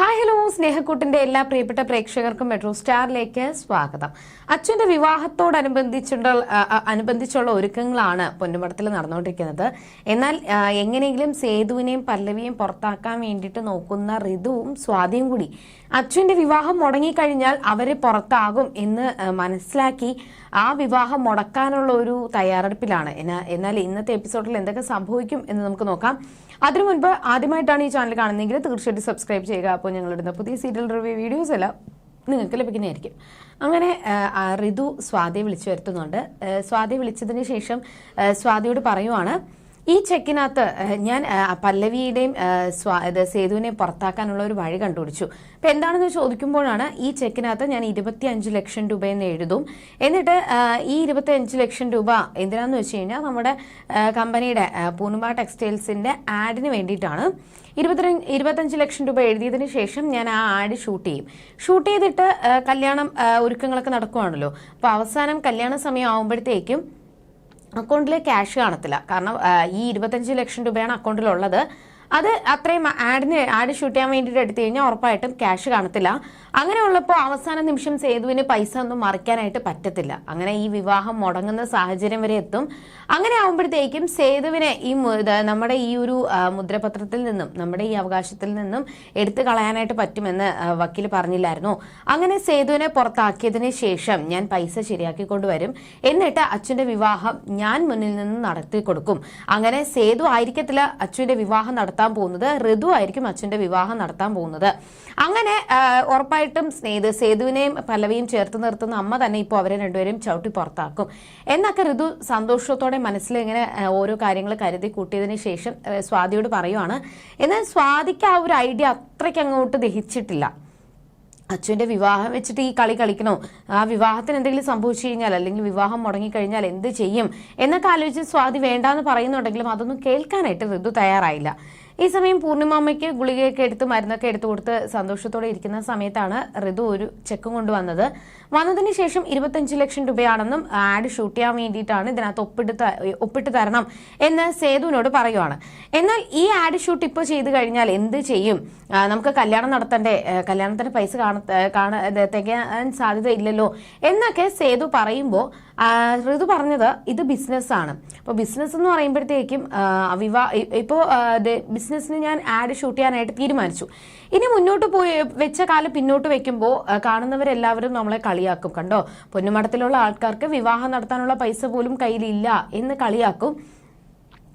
Hi hello. സ്നേഹക്കൂട്ടിന്റെ എല്ലാ പ്രിയപ്പെട്ട പ്രേക്ഷകർക്കും മെട്രോ സ്റ്റാറിലേക്ക് സ്വാഗതം. അച്ഛന്റെ വിവാഹത്തോടനുബന്ധിച്ചുള്ള അനുബന്ധിച്ചുള്ള ഒരുക്കങ്ങളാണ് പൊന്നുമടത്തിൽ നടന്നുകൊണ്ടിരിക്കുന്നത്. എന്നാൽ എങ്ങനെയെങ്കിലും സേതുവിനെയും പല്ലവിയെയും പുറത്താക്കാൻ വേണ്ടിയിട്ട് നോക്കുന്ന ഋതുവും സ്വാതിയും കൂടി അച്ഛന്റെ വിവാഹം മുടങ്ങിക്കഴിഞ്ഞാൽ അവരെ പുറത്താകും എന്ന് മനസ്സിലാക്കി ആ വിവാഹം മുടക്കാനുള്ള ഒരു തയ്യാറെടുപ്പിലാണ്. എന്നാൽ ഇന്നത്തെ എപ്പിസോഡിൽ എന്തൊക്കെ സംഭവിക്കും എന്ന് നമുക്ക് നോക്കാം. അതിനു മുൻപ് ആദ്യമായിട്ടാണ് ഈ ചാനൽ കാണുന്നതെങ്കിൽ തീർച്ചയായിട്ടും സബ്സ്ക്രൈബ് ചെയ്യുക. അപ്പോൾ ഞങ്ങളിടുന്ന പുതിയ സീരിയൽ റിവ്യൂ വീഡിയോസ് എല്ലാം നിങ്ങൾക്ക് ലഭിക്കുന്നതായിരിക്കും. അങ്ങനെ ഋതു സ്വാതിയെ വിളിച്ചു വരുത്തുന്നുണ്ട്. സ്വാതി വിളിച്ചതിന് ശേഷം സ്വാതിയോട് പറയുവാണ് ഈ ചെക്കിനകത്ത് ഞാൻ പല്ലവിയുടെയും ഇത് പുറത്താക്കാനുള്ള ഒരു വഴി കണ്ടുപിടിച്ചു. അപ്പൊ എന്താണെന്ന് ചോദിക്കുമ്പോഴാണ് ഈ ചെക്കിനകത്ത് ഞാൻ ഇരുപത്തി അഞ്ച് ലക്ഷം എന്ന് എഴുതും. എന്നിട്ട് ഈ ഇരുപത്തി അഞ്ച് ലക്ഷം രൂപ എന്തിനാന്ന് വെച്ച് കഴിഞ്ഞാൽ നമ്മുടെ കമ്പനിയുടെ പൂർണിമ ടെക്സ്റ്റൈൽസിന്റെ ആഡിന് വേണ്ടിയിട്ടാണ്. ഇരുപത്തി ഇരുപത്തഞ്ച് ലക്ഷം രൂപ എഴുതിയതിന് ശേഷം ഞാൻ ആ ആഡ് ഷൂട്ട് ചെയ്യും. ഷൂട്ട് ചെയ്തിട്ട് കല്യാണം ഒരുക്കങ്ങളൊക്കെ നടക്കുവാണല്ലോ. അപ്പോൾ അവസാനം കല്യാണ സമയം ആകുമ്പോഴത്തേക്കും അക്കൗണ്ടിൽ ക്യാഷ് കാണത്തില്ല. കാരണം ഈ ഇരുപത്തഞ്ച് ലക്ഷം രൂപയാണ് അക്കൗണ്ടിലുള്ളത്. അത് അത്രയും ആഡിന് ആഡ് ഷൂട്ട് ചെയ്യാൻ വേണ്ടിയിട്ട് എടുത്തു കഴിഞ്ഞാൽ ഉറപ്പായിട്ടും ക്യാഷ് കാണത്തില്ല. അങ്ങനെ ഉള്ളപ്പോൾ അവസാന നിമിഷം സേതുവിന് പൈസ ഒന്നും മറിക്കാനായിട്ട് പറ്റത്തില്ല. അങ്ങനെ ഈ വിവാഹം മുടങ്ങുന്ന സാഹചര്യം വരെ എത്തും. അങ്ങനെ ആകുമ്പോഴത്തേക്കും സേതുവിനെ ഈ നമ്മുടെ ഈ ഒരു മുദ്രപത്രത്തിൽ നിന്നും നമ്മുടെ ഈ അവകാശത്തിൽ നിന്നും എടുത്തു കളയാനായിട്ട് പറ്റുമെന്ന് വക്കീൽ പറഞ്ഞില്ലായിരുന്നു. അങ്ങനെ സേതുവിനെ പുറത്താക്കിയതിന് ശേഷം ഞാൻ പൈസ ശരിയാക്കി കൊണ്ടുവരും. എന്നിട്ട് അച്ഛന്റെ വിവാഹം ഞാൻ മുന്നിൽ നിന്ന് നടത്തി കൊടുക്കും അങ്ങനെ സേതു ആയിരിക്കത്തില്ല അച്ഛന്റെ വിവാഹം നടത്താൻ പോകുന്നത്. ഋതു ആയിരിക്കും അച്ഛന്റെ വിവാഹം നടത്താൻ പോകുന്നത്. അങ്ങനെ ഉറപ്പായിട്ടും സ്നേഹിത് സേതുവിനെയും പല്ലവിയും ചേർത്ത് നിർത്തുന്ന അമ്മ തന്നെ ഇപ്പോൾ അവരെ രണ്ടുപേരും ചവിട്ടി പുറത്താക്കും. എന്നൊക്കെ ഋതു സന്തോഷത്തോടെ മനസ്സിൽ ഇങ്ങനെ ഓരോ കാര്യങ്ങൾ കരുതി കൂട്ടിയതിന് ശേഷം സ്വാതിയോട് പറയുവാണ്. എന്നാൽ സ്വാതിക്ക് ആ ഒരു ഐഡിയ അത്രയ്ക്ക് അങ്ങോട്ട് ദഹിച്ചിട്ടില്ല. അച്ഛന്റെ വിവാഹം വെച്ചിട്ട് ഈ കളി കളിക്കണോ? ആ വിവാഹത്തിന് എന്തെങ്കിലും സംഭവിച്ചു കഴിഞ്ഞാൽ അല്ലെങ്കിൽ വിവാഹം മുടങ്ങിക്കഴിഞ്ഞാൽ എന്ത് ചെയ്യും? എന്നൊക്കെ ആലോചിച്ച് സ്വാതി വേണ്ടാന്ന് പറയുന്നുണ്ടെങ്കിലും അതൊന്നും കേൾക്കാനായിട്ട് ഋതു തയ്യാറായില്ല. ഈ സമയം പൂർണിമാമ്മയ്ക്ക് ഗുളികയൊക്കെ എടുത്ത് മരുന്നൊക്കെ എടുത്തു കൊടുത്ത് സന്തോഷത്തോടെ ഇരിക്കുന്ന സമയത്താണ് ഋതു ഒരു ചെക്ക് കൊണ്ടുവന്നത്. വന്നതിന് ശേഷം ഇരുപത്തഞ്ച് ലക്ഷം രൂപയാണെന്നും ആഡ് ഷൂട്ട് ചെയ്യാൻ വേണ്ടിയിട്ടാണ് ഇതിനകത്ത് ഒപ്പിട്ട് ഒപ്പിട്ട് തരണം എന്ന് സേതുവിനോട് പറയുവാണ്. എന്നാൽ ഈ ആഡ് ഷൂട്ട് ഇപ്പോൾ ചെയ്തു കഴിഞ്ഞാൽ എന്ത് ചെയ്യും? നമുക്ക് കല്യാണം നടത്തണ്ടേ? കല്യാണത്തിന് പൈസ കാണ കാണാൻ ഇത് തികയാൻ സാധ്യതയില്ലല്ലോ എന്നൊക്കെ സേതു പറയുമ്പോൾ ഋതു പറഞ്ഞത് ഇത് ബിസിനസ്സാണ് അപ്പോൾ ബിസിനസ് എന്ന് പറയുമ്പോഴത്തേക്കും വിവാ ഇപ്പോൾ ബിസിനസ്സിന് ഞാൻ ആഡ് ഷൂട്ട് ചെയ്യാനായിട്ട് തീരുമാനിച്ചു. ഇനി മുന്നോട്ട് പോയി വെച്ച കാലം പിന്നോട്ട് വെക്കുമ്പോൾ കാണുന്നവരെല്ലാവരും നമ്മളെ കളിയാക്കും കണ്ടോ? പൊന്നുമടത്തിലുള്ള ആൾക്കാർക്ക് വിവാഹം നടത്താനുള്ള പൈസ പോലും കയ്യിലില്ല എന്ന് കളിയാക്കും.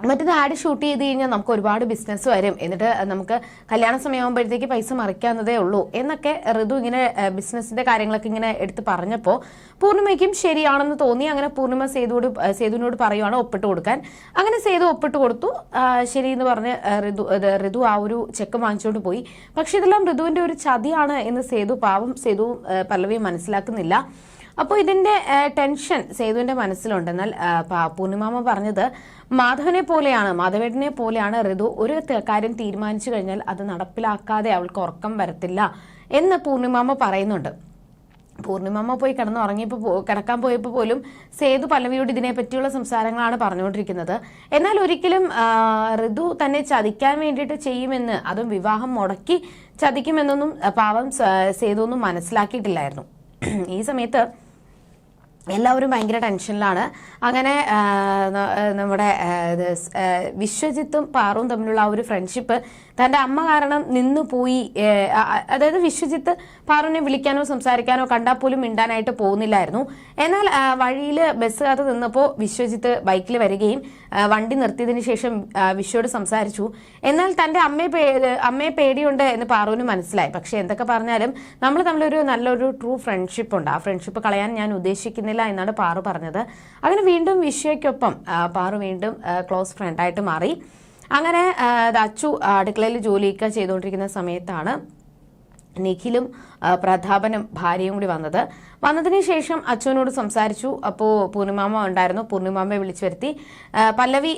മറ്റേത് ആഡ് ഷൂട്ട് ചെയ്ത് കഴിഞ്ഞാൽ നമുക്ക് ഒരുപാട് ബിസിനസ് വരും. എന്നിട്ട് നമുക്ക് കല്യാണ സമയമാകുമ്പോഴത്തേക്ക് പൈസ മറിക്കാവുന്നതേ ഉള്ളൂ. എന്നൊക്കെ ഋതു ഇങ്ങനെ ബിസിനസിന്റെ കാര്യങ്ങളൊക്കെ ഇങ്ങനെ എടുത്ത് പറഞ്ഞപ്പോൾ പൂർണിമയ്ക്കും ശരിയാണെന്ന് തോന്നി. അങ്ങനെ പൂർണിമ സേതുവോട് സേതുവിനോട് പറയുവാണ് ഒപ്പിട്ട് കൊടുക്കാൻ. അങ്ങനെ സേതു ഒപ്പിട്ട് കൊടുത്തു. ശരി എന്ന് പറഞ്ഞ് ഋതു ഋതു ആ ഒരു ചെക്ക് വാങ്ങിച്ചുകൊണ്ട് പോയി. പക്ഷെ ഇതെല്ലാം ഋതുവിന്റെ ഒരു ചതിയാണ് എന്ന് സേതു പാവം സേതു പല്ലവിയും മനസ്സിലാക്കുന്നില്ല. അപ്പോൾ ഇതിന്റെ ടെൻഷൻ സേതുവിന്റെ മനസ്സിലുണ്ടെന്നാൽ പൂർണിമാമ പറഞ്ഞത് മാധവനെ പോലെയാണ് മാധവേട്ടനെ പോലെയാണ് ഋതു ഒരു കാര്യം തീരുമാനിച്ചു കഴിഞ്ഞാൽ അത് നടപ്പിലാക്കാതെ അവൾക്ക് ഉറക്കം വരത്തില്ല എന്ന് പൂർണിമാമ പറയുന്നുണ്ട്. പൂർണിമമ്മ പോയി കിടന്ന് ഉറങ്ങിയപ്പോൾ കിടക്കാൻ പോയപ്പോൾ പോലും സേതു പല്ലവിയോട് ഇതിനെ പറ്റിയുള്ള സംസാരങ്ങളാണ് പറഞ്ഞുകൊണ്ടിരിക്കുന്നത്. എന്നാൽ ഒരിക്കലും ഋതു തന്നെ ചതിക്കാൻ വേണ്ടിയിട്ട് ചെയ്യുമെന്ന് അതും വിവാഹം മുടക്കി ചതിക്കുമെന്നൊന്നും പാവം സേതു ഒന്നും മനസ്സിലാക്കിയിട്ടില്ലായിരുന്നു. ഈ സമയത്ത് എല്ലാവരും ഭയങ്കര ടെൻഷനിലാണ്. അങ്ങനെ നമ്മുടെ വിശ്വജിത്തും പാറും തമ്മിലുള്ള ആ ഒരു ഫ്രണ്ട്ഷിപ്പ് തന്റെ അമ്മ കാരണം നിന്നു പോയി അതായത് വിശ്വജിത്ത് പാറുവിനെ വിളിക്കാനോ സംസാരിക്കാനോ കണ്ടാൽ പോലും മിണ്ടാനായിട്ട് പോകുന്നില്ലായിരുന്നു. എന്നാൽ വഴിയിൽ ബസ് കാത്ത് നിന്നപ്പോൾ വിശ്വജിത്ത് ബൈക്കിൽ വരികയും വണ്ടി നിർത്തിയതിനു ശേഷം വിഷയോട് സംസാരിച്ചു. എന്നാൽ തന്റെ അമ്മയെ അമ്മയെ പേടിയുണ്ട് എന്ന് പാറുവിന് മനസ്സിലായി. പക്ഷെ എന്തൊക്കെ പറഞ്ഞാലും നമ്മൾ തമ്മിലൊരു നല്ലൊരു ട്രൂ ഫ്രണ്ട്ഷിപ്പ് ഉണ്ട്. ആ ഫ്രണ്ട്ഷിപ്പ് കളയാൻ ഞാൻ ഉദ്ദേശിക്കുന്നില്ല എന്നാണ് പാറു പറഞ്ഞത്. അങ്ങനെ വീണ്ടും വിശ്വയ്ക്കൊപ്പം പാറു വീണ്ടും ക്ലോസ് ഫ്രണ്ടായിട്ട് മാറി. അങ്ങനെ അച്ചു അടുക്കളയിൽ ജോലിയൊക്കെ ചെയ്തുകൊണ്ടിരിക്കുന്ന സമയത്താണ് നിഖിലും പ്രതാപനും ഭാര്യയും കൂടി വന്നത്. വന്നതിന് ശേഷം അച്ഛനോട് സംസാരിച്ചു. അപ്പോൾ പൂർണിമാമ ഉണ്ടായിരുന്നു. പൂർണിമാമയെ വിളിച്ചു വരുത്തി. പല്ലവി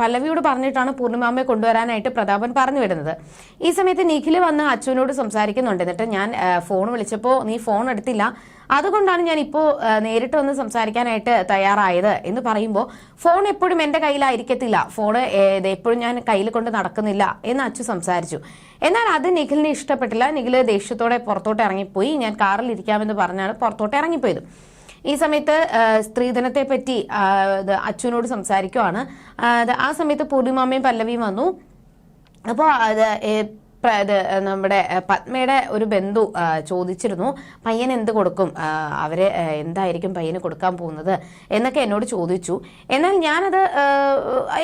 പല്ലവിയോട് പറഞ്ഞിട്ടാണ് പൂർണിമാമയെ കൊണ്ടുവരാനായിട്ട് പ്രതാപൻ പറഞ്ഞു വരുന്നത്. ഈ സമയത്ത് നിഖിൽ വന്ന് അച്ഛനോട് സംസാരിക്കുന്നുണ്ട്. എന്നിട്ട് ഞാൻ ഫോൺ വിളിച്ചപ്പോൾ നീ ഫോൺ എടുത്തില്ല. അതുകൊണ്ടാണ് ഞാൻ ഇപ്പോൾ നേരിട്ട് വന്ന് സംസാരിക്കാനായിട്ട് തയ്യാറായത് എന്ന് പറയുമ്പോൾ ഫോൺ എപ്പോഴും എന്റെ കയ്യിലായിരിക്കത്തില്ല. ഫോൺ എപ്പോഴും ഞാൻ കയ്യിൽ കൊണ്ട് നടക്കുന്നില്ല എന്ന് അച്ഛൻ സംസാരിച്ചു. എന്നാൽ അത് നിഖിലിനെ ഇഷ്ടപ്പെട്ടില്ല. നിഖിൽ ദേഷ്യത്തോടെ പുറത്തോട്ട് ഇറങ്ങിപ്പോയി. ഞാൻ കാറിൽ ഇരിക്കാമെന്ന് പറഞ്ഞാണ് പുറത്തോട്ട് ഇറങ്ങിപ്പോയത്. ഈ സമയത്ത് സ്ത്രീധനത്തെ പറ്റി അച്ഛനോട് സംസാരിക്കുവാണ്. ആ, സമയത്ത് പൂർണിമാമയും പല്ലവിയും വന്നു. അപ്പോൾ ഇത് നമ്മുടെ പത്മയുടെ ഒരു ബന്ധു ചോദിച്ചിരുന്നു പയ്യൻ എന്ത് കൊടുക്കും? അവർ എന്തായിരിക്കും പയ്യന് കൊടുക്കാൻ പോകുന്നത്? എന്നൊക്കെ എന്നോട് ചോദിച്ചു. എന്നാൽ ഞാനത്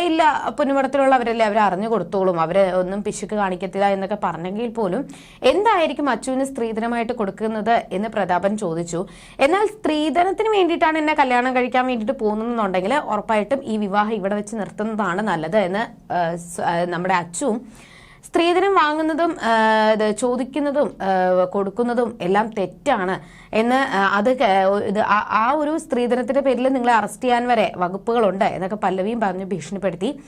ഇല്ല പുന്നുമടത്തിലുള്ളവരല്ലേ അവർ അറിഞ്ഞു കൊടുത്തോളും അവർ ഒന്നും പിശുക്ക് കാണിക്കത്തില്ല എന്നൊക്കെ പറഞ്ഞെങ്കിൽ പോലും എന്തായിരിക്കും അച്ചുവിന് സ്ത്രീധനമായിട്ട് കൊടുക്കുന്നത് എന്ന് പ്രതാപൻ ചോദിച്ചു. എന്നാൽ സ്ത്രീധനത്തിന് വേണ്ടിയിട്ടാണ് എന്നെ കല്യാണം കഴിക്കാൻ വേണ്ടിയിട്ട് പോകുന്നതെന്നുണ്ടെങ്കിൽ ഉറപ്പായിട്ടും ഈ വിവാഹം ഇവിടെ വെച്ച് നിർത്തുന്നതാണ് നല്ലത് എന്ന് നമ്മുടെ അച്ചുവും സ്ത്രീധനം വാങ്ങുന്നതും ചോദിക്കുന്നതും കൊടുക്കുന്നതും എല്ലാം തെറ്റാണ്. എന്ന് അത് ഇത് ആ- ഒരു സ്ത്രീധനത്തിന്റെ പേരിൽ നിങ്ങളെ അറസ്റ്റ് ചെയ്യാൻ വരെ വകുപ്പുകളുണ്ട് എന്നൊക്കെ പല്ലവിയും പറഞ്ഞ് ഭീഷണിപ്പെടുത്തി.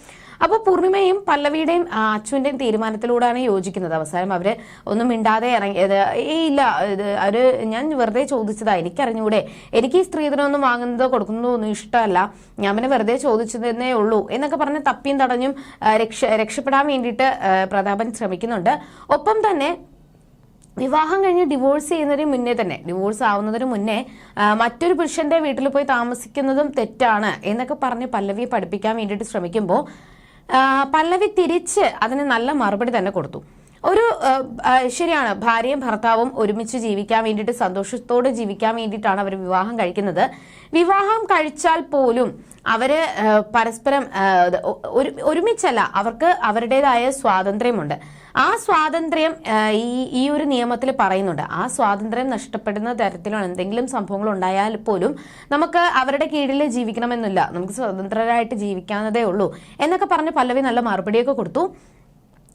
അപ്പോൾ പൂർണിമയും പല്ലവിയുടെയും അച്ഛന്റെയും തീരുമാനത്തിലൂടെയാണ് യോജിക്കുന്നത്. അവസാനം അവർ ഒന്നും മിണ്ടാതെ ഇറങ്ങിയത് ഏ ഇല്ല ഇത് അവർ ഞാൻ വെറുതെ ചോദിച്ചതാ എനിക്കറിഞ്ഞൂടെ. എനിക്ക് ഈ സ്ത്രീധനം ഒന്നും വാങ്ങുന്നതോ കൊടുക്കുന്നതോ ഒന്നും ഇഷ്ടമല്ല. ഞാൻ പിന്നെ വെറുതെ ചോദിച്ചതെന്നേ ഉള്ളൂ എന്നൊക്കെ പറഞ്ഞ് തപ്പിയും തടഞ്ഞും രക്ഷ രക്ഷപ്പെടാൻ വേണ്ടിയിട്ട് പ്രതാപൻ ശ്രമിക്കുന്നുണ്ട്. ഒപ്പം തന്നെ വിവാഹം കഴിഞ്ഞ് ഡിവോഴ്സ് ചെയ്യുന്നതിന് മുന്നേ തന്നെ ഡിവോഴ്സ് ആവുന്നതിന് മുന്നേ മറ്റൊരു പുരുഷന്റെ വീട്ടിൽ പോയി താമസിക്കുന്നതും തെറ്റാണ് എന്നൊക്കെ പറഞ്ഞ് പല്ലവിയെ പഠിപ്പിക്കാൻ വേണ്ടിയിട്ട് ശ്രമിക്കുമ്പോൾ പല്ലവി തിരിച്ച് അതിന് നല്ല മറുപടി തന്നെ കൊടുത്തു. ഒരു ശരിയാണ് ഭാര്യയും ഭർത്താവും ഒരുമിച്ച് ജീവിക്കാൻ വേണ്ടിയിട്ട് സന്തോഷത്തോടെ ജീവിക്കാൻ വേണ്ടിയിട്ടാണ് അവർ വിവാഹം കഴിക്കുന്നത്. വിവാഹം കഴിച്ചാൽ പോലും അവർ പരസ്പരം ഒരുമിച്ചല്ല അവർക്ക് അവരുടേതായ സ്വാതന്ത്ര്യമുണ്ട്. ആ സ്വാതന്ത്ര്യം ഈ ഈ ഒരു നിയമത്തിൽ പറയുന്നുണ്ട്. ആ സ്വാതന്ത്ര്യം നഷ്ടപ്പെടുന്ന തരത്തിലുള്ള എന്തെങ്കിലും സംഭവങ്ങൾ ഉണ്ടായാൽ പോലും നമുക്ക് അവരുടെ കീഴിൽ ജീവിക്കണമെന്നില്ല. നമുക്ക് സ്വതന്ത്രരായിട്ട് ജീവിക്കാവുന്നതേ ഉള്ളൂ. എന്നൊക്കെ പറഞ്ഞ് പല്ലവി നല്ല മറുപടിയൊക്കെ കൊടുത്തു.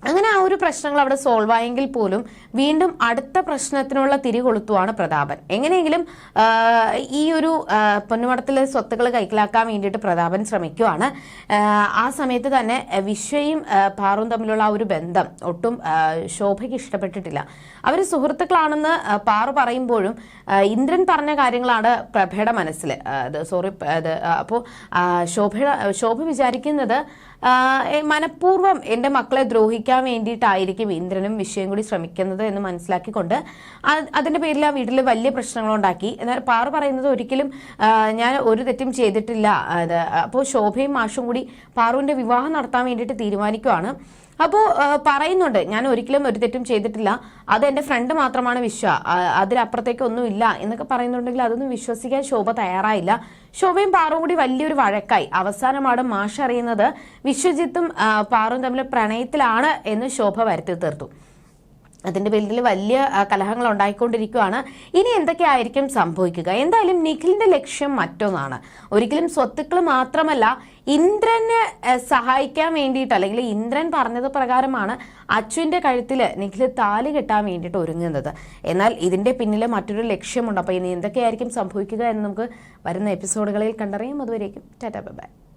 അങ്ങനെ ആ ഒരു പ്രശ്നങ്ങൾ അവിടെ സോൾവ് ആയെങ്കിൽ പോലും വീണ്ടും അടുത്ത പ്രശ്നത്തിനുള്ള തിരി കൊളുത്തുവാണ് പ്രതാപൻ. എങ്ങനെയെങ്കിലും ഈ ഒരു പൊന്നുമടത്തിലെ സ്വത്തുക്കൾ കൈക്കലാക്കാൻ വേണ്ടിയിട്ട് പ്രതാപൻ ശ്രമിക്കുവാണ്. ആ, സമയത്ത് തന്നെ വിശ്വയും പാറും തമ്മിലുള്ള ആ ഒരു ബന്ധം ഒട്ടും ശോഭയ്ക്ക് ഇഷ്ടപ്പെട്ടിട്ടില്ല. അവർ സുഹൃത്തുക്കളാണെന്ന് പാറു പറയുമ്പോഴും ഇന്ദ്രൻ പറഞ്ഞ കാര്യങ്ങളാണ് പ്രഭയുടെ മനസ്സിൽ സോറി അത് അപ്പോൾ ശോഭയുടെ ശോഭ വിചാരിക്കുന്നത് മനഃപൂർവം എന്റെ മക്കളെ ദ്രോഹിക്കാൻ വേണ്ടിയിട്ടായിരിക്കും ഇന്ദ്രനും വിഷയം കൂടി ശ്രമിക്കുന്നത് എന്ന് മനസ്സിലാക്കിക്കൊണ്ട് അതിന്റെ പേരിൽ ആ വീട്ടിൽ വലിയ പ്രശ്നങ്ങളുണ്ടാക്കി. എന്നാൽ പാറു പറയുന്നത് ഒരിക്കലും ഞാൻ ഒരു തെറ്റും ചെയ്തിട്ടില്ല. അപ്പോൾ ശോഭയും മാഷും കൂടി പാറുവിന്റെ വിവാഹം നടത്താൻ വേണ്ടിയിട്ട് തീരുമാനിക്കുവാണ്. അപ്പോൾ പറയുന്നുണ്ട്. ഞാൻ ഒരിക്കലും ഒരു തെറ്റും ചെയ്തിട്ടില്ല. അത് എന്റെ ഫ്രണ്ട് മാത്രമാണ് വിശ്വ. അതിലപ്പുറത്തേക്ക് ഒന്നുമില്ല എന്നൊക്കെ പറയുന്നുണ്ടെങ്കിൽ അതൊന്നും വിശ്വസിക്കാൻ ശോഭ തയ്യാറായില്ല. ശോഭയും പാറും കൂടി വലിയൊരു വഴക്കായി. അവസാനമാണ് മാഷ് അറിയുന്നത് വിശ്വജിത്തും പാറും തമ്മിൽ പ്രണയത്തിലാണ് എന്ന് ശോഭ വരുത്തി തീർത്തു. അതിന്റെ പേരിൽ വലിയ കലഹങ്ങൾ ഉണ്ടായിക്കൊണ്ടിരിക്കുകയാണ്. ഇനി എന്തൊക്കെയായിരിക്കും സംഭവിക്കുക? എന്തായാലും നിഖിലിന്റെ ലക്ഷ്യം മറ്റൊന്നാണ്. ഒരിക്കലും സ്വത്തുക്കൾ മാത്രമല്ല ഇന്ദ്രനെ സഹായിക്കാൻ വേണ്ടിയിട്ട് അല്ലെങ്കിൽ ഇന്ദ്രൻ പറഞ്ഞത് പ്രകാരമാണ് അച്ഛന്റെ കഴുത്തിൽ നിഖിൽ താലി കെട്ടാൻ വേണ്ടിയിട്ട് ഒരുങ്ങുന്നത്. എന്നാൽ ഇതിന്റെ പിന്നിൽ മറ്റൊരു ലക്ഷ്യമുണ്ട്. അപ്പോൾ ഇനി എന്തൊക്കെയായിരിക്കും സംഭവിക്കുക എന്ന് നമുക്ക് വരുന്ന എപ്പിസോഡുകളിൽ കണ്ടറിയാം. അതുവരേക്കും ടാറ്റാ ബൈ.